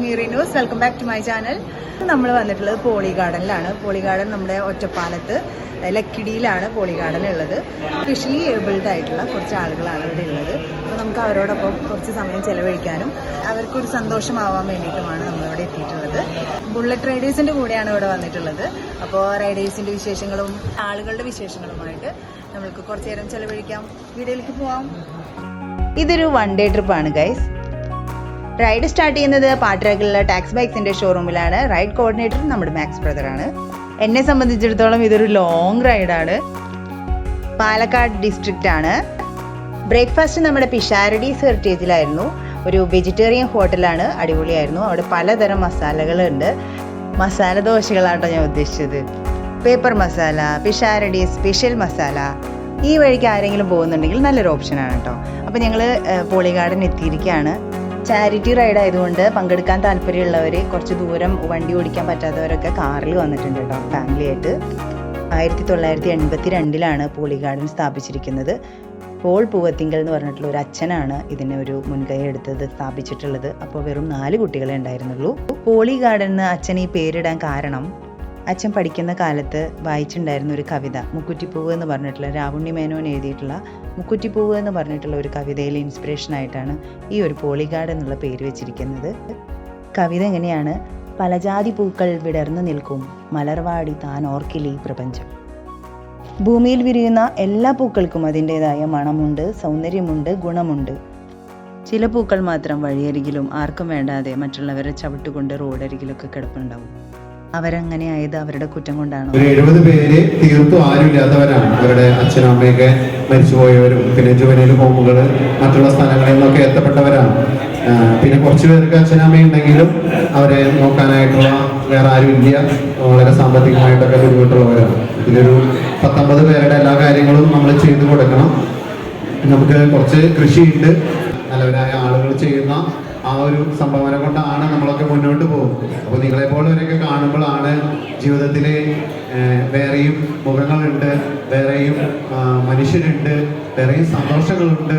Rinoos welcome back to my channel നമ്മൾ വന്നിട്ടുള്ളത് Poly ഗാർഡനിലാണ് പോളി ഗാർഡൻ നമ്മുടെ ഒറ്റപ്പാലത്ത് ലക്കിടിയിലാണ് പോളി ഗാർഡൻ ഉള്ളത്. സ്പെഷ്യലി ഏബിൾഡ് ആയിട്ടുള്ള കുറച്ച് ആളുകളാണ് ഇവിടെ ഉള്ളത്. അപ്പോൾ നമുക്ക് അവരോടൊപ്പം കുറച്ച് സമയം ചെലവഴിക്കാനും അവർക്കൊരു സന്തോഷമാവാൻ വേണ്ടിയിട്ടുമാണ് നമ്മളിവിടെ എത്തിയിട്ടുള്ളത്. ബുള്ളറ്റ് റൈഡേഴ്സിന്റെ കൂടെയാണ് ഇവിടെ വന്നിട്ടുള്ളത്. അപ്പോൾ റൈഡേഴ്സിന്റെ വിശേഷങ്ങളും ആളുകളുടെ വിശേഷങ്ങളുമായിട്ട് നമുക്ക് കുറച്ച് നേരം ചെലവഴിക്കാം. വീഡിയോയിലേക്ക് പോവാം. ഇതൊരു വൺ ഡേ ട്രിപ്പാണ് ഗൈസ് റൈഡ് സ്റ്റാർട്ട് ചെയ്യുന്നത് പാട്രാക്കിലുള്ള ടാക്സ് ബൈക്സിന്റെ ഷോറൂമിലാണ് റൈഡ് കോർഡിനേറ്റർ നമ്മുടെ മാക്സ് ബ്രദറാണ് എന്നെ സംബന്ധിച്ചിടത്തോളം ഇതൊരു ലോങ് റൈഡാണ് പാലക്കാട് ഡിസ്ട്രിക്റ്റ് ആണ്. ബ്രേക്ക്ഫാസ്റ്റ് നമ്മുടെ പിഷാരഡീസ് ഹെറിറ്റേജിലായിരുന്നു ഒരു വെജിറ്റേറിയൻ ഹോട്ടലാണ് അടിപൊളിയായിരുന്നു. അവിടെ പലതരം മസാലകളുണ്ട്. മസാല ദോശകളാട്ടോ ഞാൻ ഉദ്ദേശിച്ചത്. പേപ്പർ മസാല പിഷാരടി സ്പെഷ്യൽ മസാല ഈ വഴിക്ക് ആരെങ്കിലും പോകുന്നുണ്ടെങ്കിൽ നല്ലൊരു ഓപ്ഷനാണ് കേട്ടോ. അപ്പോൾ ഞങ്ങൾ പോളി ഗാർഡൻ എത്തിയിരിക്കുകയാണ്. ചാരിറ്റി റൈഡ് ആയതുകൊണ്ട് പങ്കെടുക്കാൻ താല്പര്യമുള്ളവർ കുറച്ച് ദൂരം വണ്ടി ഓടിക്കാൻ പറ്റാത്തവരൊക്കെ കാറിൽ വന്നിട്ടുണ്ട് കേട്ടോ ഫാമിലി ആയിട്ട്. ആയിരത്തി തൊള്ളായിരത്തി എൺപത്തി രണ്ടിലാണ് പോളി ഗാർഡൻ സ്ഥാപിച്ചിരിക്കുന്നത്. പോൾ പൂവത്തിങ്കൽ എന്ന് പറഞ്ഞിട്ടുള്ള ഒരു അച്ഛനാണ് ഇതിനെ ഒരു മുൻകൈ എടുത്തത് സ്ഥാപിച്ചിട്ടുള്ളത്. അപ്പോൾ വെറും നാല് കുട്ടികളെ ഉണ്ടായിരുന്നുള്ളൂ. പോളി ഗാർഡൻ എന്ന് അച്ഛൻ ഈ പേരിടാൻ കാരണം അച്ഛൻ പഠിക്കുന്ന കാലത്ത് വായിച്ചിട്ടുണ്ടായിരുന്ന ഒരു കവിത മുക്കുറ്റിപ്പൂവ് എന്ന് പറഞ്ഞിട്ടുള്ള രാവുണ്ണി മേനോൻ എഴുതിയിട്ടുള്ള മുക്കുറ്റിപ്പൂവ് എന്ന് പറഞ്ഞിട്ടുള്ള ഒരു കവിതയിലെ ഇൻസ്പിറേഷൻ ആയിട്ടാണ് ഈ ഒരു പോളിഗാർഡ് എന്നുള്ള പേര് വെച്ചിരിക്കുന്നത്. കവിത എങ്ങനെയാണ്? പലജാതി പൂക്കൾ വിടർന്നു നിൽക്കും മലർവാടി താൻ ഓർക്കില്ല ഈ പ്രപഞ്ചം. ഭൂമിയിൽ വിരിയുന്ന എല്ലാ പൂക്കൾക്കും അതിന്റെതായ മണമുണ്ട് സൗന്ദര്യമുണ്ട് ഗുണമുണ്ട്. ചില പൂക്കൾ മാത്രം വഴിയരികിലും ആർക്കും വേണ്ടാതെ മറ്റുള്ളവരെ ചവിട്ടുകൊണ്ട് റോഡരികിലൊക്കെ കിടപ്പുണ്ടാവും. അവരങ്ങനെ ആയത് അവരുടെ കുറ്റം കൊണ്ടാണ്? ഒരു എഴുപത് പേര് തീർത്തും ആരുമില്ലാത്തവരാണ്. അവരുടെ അച്ഛനും അമ്മയൊക്കെ മരിച്ചുപോയവരും പിന്നെ ജുവനൈൽ ഹോമുകൾ മറ്റുള്ള സ്ഥലങ്ങളിൽ നിന്നൊക്കെ എത്തപ്പെട്ടവരാണ്. പിന്നെ കുറച്ച് പേർക്ക് അച്ഛനും അമ്മയും ഉണ്ടെങ്കിലും അവരെ നോക്കാനായിട്ടുള്ള വേറെ ആരും ഇല്ല. വളരെ സാമ്പത്തികമായിട്ടൊക്കെ ബുദ്ധിമുട്ടുള്ളവരാണ്. ഇതിലൊരു പത്തൊമ്പത് പേരുടെ എല്ലാ കാര്യങ്ങളും നമ്മൾ ചെയ്തു കൊടുക്കണം. നമുക്ക് കുറച്ച് കൃഷിയുണ്ട്. നല്ലവരായ ആളുകൾ ചെയ്യുന്ന ആ ഒരു സംഭാവന കൊണ്ടാണ് നമ്മളൊക്കെ മുന്നോട്ട് പോകുന്നത്. അപ്പോൾ നിങ്ങളെ പോലുള്ളവരൊക്കെ കാണുമ്പോഴാണ് ജീവിതത്തിൽ വേറെയും മുഖങ്ങളുണ്ട് വേറെയും മനുഷ്യരുണ്ട് വേറെയും സന്തോഷങ്ങളുണ്ട്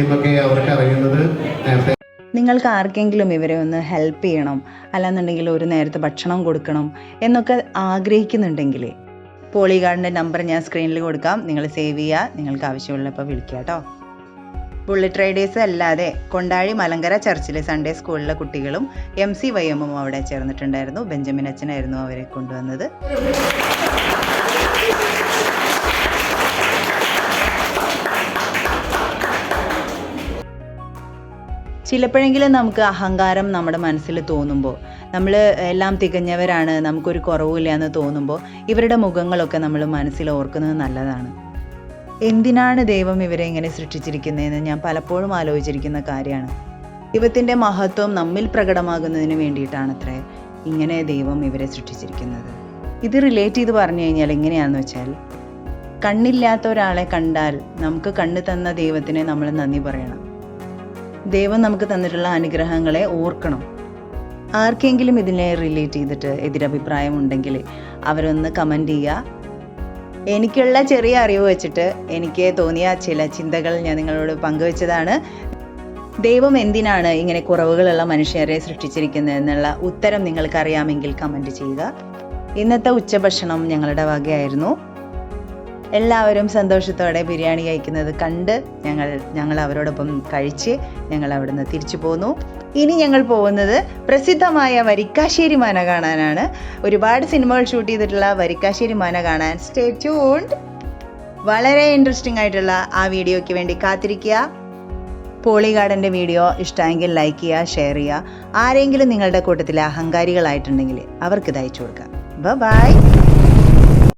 എന്നൊക്കെ അവർക്ക് അറിയുന്നത് നേരത്തെ. നിങ്ങൾക്ക് ആർക്കെങ്കിലും ഇവരെ ഒന്ന് ഹെൽപ്പ് ചെയ്യണം അല്ലാന്നുണ്ടെങ്കിൽ ഒരു നേരത്തെ ഭക്ഷണം കൊടുക്കണം എന്നൊക്കെ ആഗ്രഹിക്കുന്നുണ്ടെങ്കിൽ പോളിഗാർഡിന്റെ നമ്പർ ഞാൻ സ്ക്രീനിൽ കൊടുക്കാം. നിങ്ങൾ സേവ് ചെയ്യുക നിങ്ങൾക്ക് ആവശ്യമുള്ളപ്പോൾ വിളിക്കുക കേട്ടോ ബുള്ളറ്റ് റൈഡേഴ്സ് അല്ലാതെ കൊണ്ടാഴി മലങ്കര ചർച്ചിലെ സൺഡേ സ്കൂളിലെ കുട്ടികളും എം സി വൈ എമ്മും അവിടെ ചേർന്നിട്ടുണ്ടായിരുന്നു. ബെഞ്ചമിൻ അച്ഛനായിരുന്നു അവരെ കൊണ്ടുവന്നത്. ചിലപ്പോഴെങ്കിലും നമുക്ക് അഹങ്കാരം നമ്മുടെ മനസ്സിൽ തോന്നുമ്പോൾ നമ്മൾ എല്ലാം തികഞ്ഞവരാണ് നമുക്കൊരു കുറവുമില്ല എന്ന് തോന്നുമ്പോൾ ഇവരുടെ മുഖങ്ങളൊക്കെ നമ്മൾ മനസ്സിൽ ഓർക്കുന്നത് നല്ലതാണ്. എന്തിനാണ് ദൈവം ഇവരെ ഇങ്ങനെ സൃഷ്ടിച്ചിരിക്കുന്നതെന്ന് ഞാൻ പലപ്പോഴും ആലോചിച്ചിരിക്കുന്ന കാര്യമാണ്. ദൈവത്തിന്റെ മഹത്വം നമ്മിൽ പ്രകടമാകുന്നതിന് വേണ്ടിയിട്ടാണത്രേ ഇങ്ങനെ ദൈവം ഇവരെ സൃഷ്ടിച്ചിരിക്കുന്നത്. ഇത് റിലേറ്റ് ചെയ്ത് പറഞ്ഞു കഴിഞ്ഞാൽ എങ്ങനെയാണെന്ന് വെച്ചാൽ കണ്ണില്ലാത്ത ഒരാളെ കണ്ടാൽ നമുക്ക് കണ്ണ് തന്ന ദൈവത്തിനെ നമ്മൾ നന്ദി പറയണം. ദൈവം നമുക്ക് തന്നിട്ടുള്ള അനുഗ്രഹങ്ങളെ ഓർക്കണം. ആർക്കെങ്കിലും ഇതിനെ റിലേറ്റ് ചെയ്തിട്ട് എതിരഭിപ്രായം ഉണ്ടെങ്കിൽ അവരൊന്ന് കമന്റ് ചെയ്യുക. എനിക്കുള്ള ചെറിയ അറിവ് വെച്ചിട്ട് എനിക്ക് തോന്നിയ ചില ചിന്തകൾ ഞാൻ നിങ്ങളോട് പങ്കുവച്ചതാണ്. ദൈവം എന്തിനാണ് ഇങ്ങനെ കുറവുകളുള്ള മനുഷ്യരെ സൃഷ്ടിച്ചിരിക്കുന്നത് എന്നുള്ള ഉത്തരം നിങ്ങൾക്കറിയാമെങ്കിൽ കമന്റ് ചെയ്യുക. ഇന്നത്തെ ഉച്ചഭക്ഷണം ഞങ്ങളുടെ വകയായിരുന്നു. എല്ലാവരും സന്തോഷത്തോടെ ബിരിയാണി കഴിക്കുന്നത് കണ്ട് ഞങ്ങൾ ഞങ്ങൾ അവരോടൊപ്പം കഴിച്ച് ഞങ്ങൾ അവിടുന്ന് തിരിച്ചു പോന്നു. ഇനി ഞങ്ങൾ പോകുന്നത് പ്രസിദ്ധമായ വരിക്കാശ്ശേരി മാന കാണാനാണ്. ഒരുപാട് സിനിമകൾ ഷൂട്ട് ചെയ്തിട്ടുള്ള വരിക്കാശ്ശേരി മാന കാണാൻ സ്റ്റേ ട്യൂൺഡ് വളരെ ഇൻട്രസ്റ്റിംഗ് ആയിട്ടുള്ള ആ വീഡിയോയ്ക്ക് വേണ്ടി കാത്തിരിക്കുക. പോളി ഗാർഡന്റെ വീഡിയോ ഇഷ്ടമെങ്കിൽ ലൈക്ക് ചെയ്യുക ഷെയർ ചെയ്യുക. ആരെങ്കിലും നിങ്ങളുടെ കൂട്ടത്തിൽ അഹങ്കാരികളായിട്ടുണ്ടെങ്കിൽ അവർക്ക് ഇത് അയച്ചു കൊടുക്കുക. ബൈ